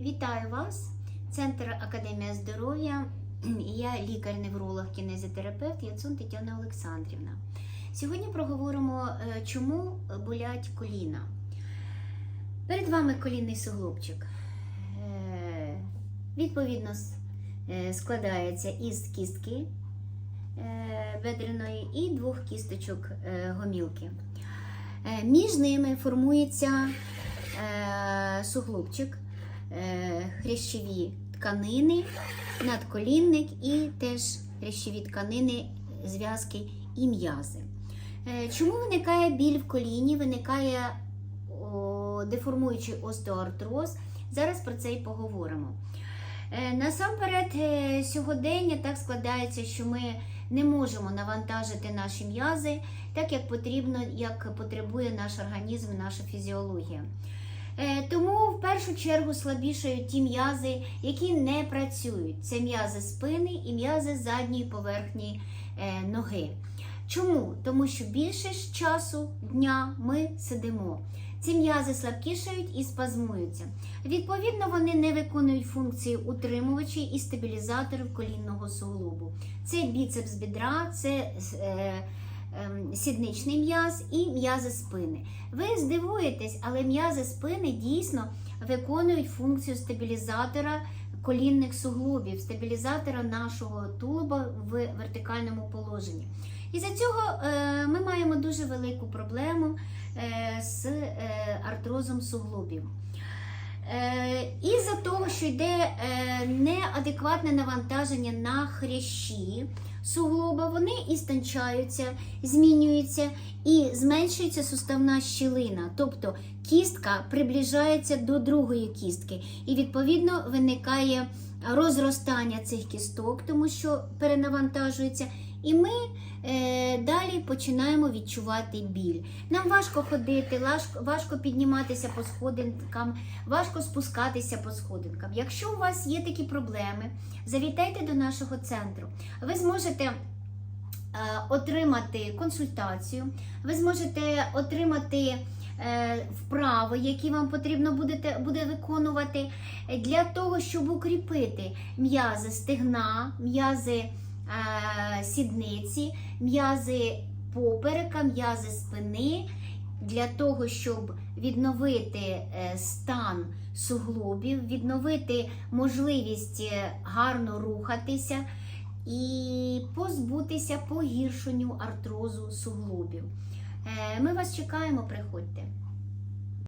Вітаю вас! Центр Академія здоров'я. Я лікар-невролог, кінезітерапевт Яцун Тетяна Олександрівна. Сьогодні проговоримо, е, чому болять коліна. Перед вами колінний суглобчик. Е, Відповідно, е, складається із кістки бедреної і двох кісточок гомілки. Між ними формується суглобчик, хрящові тканини, надколінник і теж хрящові тканини, зв'язки і м'язи. Е, Чому виникає біль в коліні? Виникає деформуючий остеоартроз. Зараз про це і поговоримо. Е, Насамперед, е, сьогодення так складається, що ми не можемо навантажити наші м'язи так, як потрібно, як потребує наш організм, наша фізіологія. Е, Тому в першу чергу слабішають ті м'язи, які не працюють. Це м'язи спини і м'язи задньої поверхні е, ноги. Чому? Тому що більше часу дня ми сидимо. Ці м'язи слабкішають і спазмуються. Відповідно, вони не виконують функції утримувачів і стабілізаторів колінного суглобу. Це біцепс бідра, це е, сідничний м'яз і м'язи спини. Ви здивуєтесь, але м'язи спини дійсно виконують функцію стабілізатора колінних суглобів, стабілізатора нашого тулуба в вертикальному положенні. І за цього е, ми маємо дуже велику проблему е, з е, артрозом суглобів. Із-за того, що йде неадекватне навантаження на хрящі суглоба, вони істончаються, змінюються і зменшується суставна щілина. Тобто кістка приближається до другої кістки, і відповідно виникає розростання цих кісток, тому що перенавантажується. І ми е, починаємо відчувати біль. Нам важко ходити, важко, підніматися по сходинкам, важко спускатися по сходинкам. Якщо у вас є такі проблеми, завітайте до нашого центру. Ви зможете е, отримати консультацію, ви зможете отримати е, вправи, які вам потрібно будете, буде виконувати для того, щоб укріпити м'язи стегна, м'язи е, сідниці, м'язи поперека, м'язи спини, для того, щоб відновити е, стан суглобів, відновити можливість е, гарно рухатися і позбутися погіршенню артрозу суглобів. Е, Ми вас чекаємо, приходьте.